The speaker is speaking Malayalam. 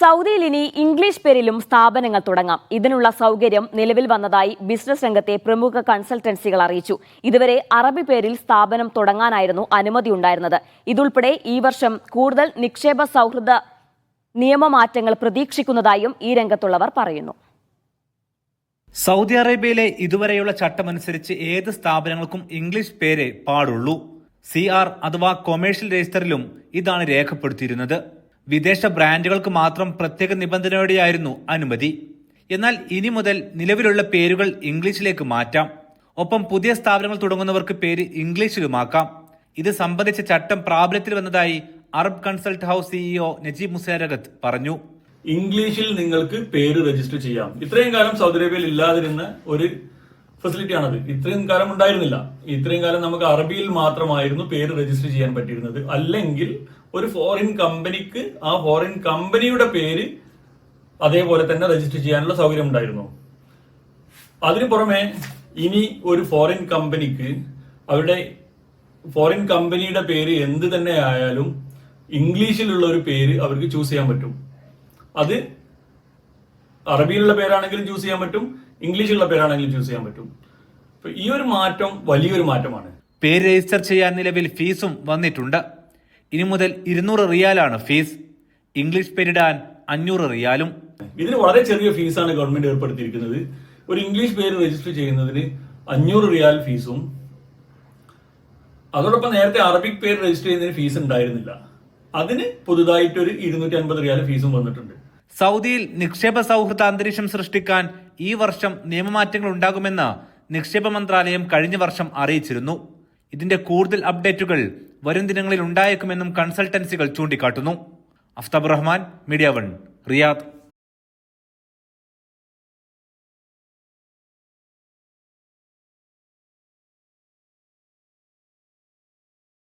സൗദിയിൽ ഇനി ഇംഗ്ലീഷ് പേരിലും സ്ഥാപനങ്ങൾ തുടങ്ങാം. ഇതിനുള്ള സൗകര്യം നിലവിൽ വന്നതായി ബിസിനസ് രംഗത്തെ പ്രമുഖ കൺസൾട്ടൻസികൾ അറിയിച്ചു. ഇതുവരെ അറബി പേരിൽ സ്ഥാപനം തുടങ്ങാനായിരുന്നു അനുമതി ഉണ്ടായിരുന്നത്. ഇതുൾപ്പെടെ ഈ വർഷം കൂടുതൽ നിക്ഷേപ സൗഹൃദ നിയമമാറ്റങ്ങൾ പ്രതീക്ഷിക്കുന്നതായും ഈ രംഗത്തുള്ളവർ പറയുന്നു. സൗദി അറേബ്യയിലെ ഇതുവരെയുള്ള ചട്ടമനുസരിച്ച് ഏത് സ്ഥാപനങ്ങൾക്കും ഇംഗ്ലീഷ് പേര് പാടുള്ളൂ. സി ആർ അഥവാ കൊമേഴ്ഷ്യൽ രജിസ്റ്ററിലും ഇതാണ് രേഖപ്പെടുത്തിയിരുന്നത്. വിദേശ ബ്രാൻഡുകൾക്ക് മാത്രം പ്രത്യേക നിബന്ധനയോടെയായിരുന്നു അനുമതി. എന്നാൽ ഇനി മുതൽ നിലവിലുള്ള പേരുകൾ ഇംഗ്ലീഷിലേക്ക് മാറ്റാം. ഒപ്പം പുതിയ സ്ഥാപനങ്ങൾ തുടങ്ങുന്നവർക്ക് പേര് ഇംഗ്ലീഷിലുമാക്കാം. ഇത് സംബന്ധിച്ച ചട്ടം പ്രാബല്യത്തിൽ വന്നതായി Arab consult house CEO Najeeb Musaragath പറഞ്ഞു. ഇംഗ്ലീഷിൽ നിങ്ങൾക്ക് പേര് രജിസ്റ്റർ ചെയ്യാം. ഇത്രയും കാലം സൗദി അറേബ്യയിൽ ഇല്ലാതിരുന്ന ഒരു ഫെസിലിറ്റി ആണത്. ഇത്രയും കാലം ഉണ്ടായിരുന്നില്ല. ഇത്രയും കാലം നമുക്ക് അറബിയിൽ മാത്രമായിരുന്നു പേര് രജിസ്റ്റർ ചെയ്യാൻ പറ്റിയിരുന്നത്. അല്ലെങ്കിൽ ഒരു ഫോറിൻ കമ്പനിക്ക് ആ ഫോറിൻ കമ്പനിയുടെ പേര് അതേപോലെ തന്നെ രജിസ്റ്റർ ചെയ്യാനുള്ള സൗകര്യം ഉണ്ടായിരുന്നു. അതിനു പുറമെ ഇനി ഒരു ഫോറിൻ കമ്പനിക്ക് അവരുടെ ഫോറിൻ കമ്പനിയുടെ പേര് എന്ത് തന്നെ ആയാലും ഇംഗ്ലീഷിലുള്ള ഒരു പേര് അവർക്ക് ചൂസ് ചെയ്യാൻ പറ്റും. അത് അറബിയിലുള്ള പേരാണെങ്കിലും ചൂസ് ചെയ്യാൻ പറ്റും ഇംഗ്ലീഷിലുള്ള പേരാണെങ്കിലും ചൂസ് ചെയ്യാൻ പറ്റും. ഈ ഒരു മാറ്റം വലിയൊരു മാറ്റമാണ്. പേര് രജിസ്റ്റർ ചെയ്യാൻ നിലവിൽ ഫീസും വന്നിട്ടുണ്ട്. ഇനി മുതൽ ഇരുന്നൂറ് റിയാലാണ് ഫീസ് ഇംഗ്ലീഷ് പേരിടാൻ അഞ്ഞൂറ് റിയാലും. ഇതിന് വളരെ ചെറിയ ഫീസാണ് ഗവൺമെന്റ് ഏർപ്പെടുത്തിയിരിക്കുന്നത്. ഒരു ഇംഗ്ലീഷ് പേര് രജിസ്റ്റർ ചെയ്യുന്നതിന് അഞ്ഞൂറ് റിയാൽ ഫീസും അതോടൊപ്പം നേരത്തെ അറബിക് പേര് രജിസ്റ്റർ ചെയ്യുന്നതിന് ഫീസ് ഉണ്ടായിരുന്നില്ല. അതിന് പുതുതായിട്ടൊരു ഇരുന്നൂറ്റി അൻപത് റിയാൽ ഫീസും വന്നിട്ടുണ്ട്. സൗദിയിൽ നിക്ഷേപ സൗഹൃദ അന്തരീക്ഷം സൃഷ്ടിക്കാൻ ഈ വർഷം നിയമമാറ്റങ്ങൾ ഉണ്ടാകുമെന്ന് നിക്ഷേപ മന്ത്രാലയം കഴിഞ്ഞ വർഷം അറിയിച്ചിരുന്നു. ഇതിന്റെ കൂടുതൽ അപ്ഡേറ്റുകൾ വരും ദിനങ്ങളിൽ ഉണ്ടായേക്കുമെന്നും കൺസൾട്ടൻസികൾ ചൂണ്ടിക്കാട്ടുന്നു. Aftab Rahman media one Riyadh.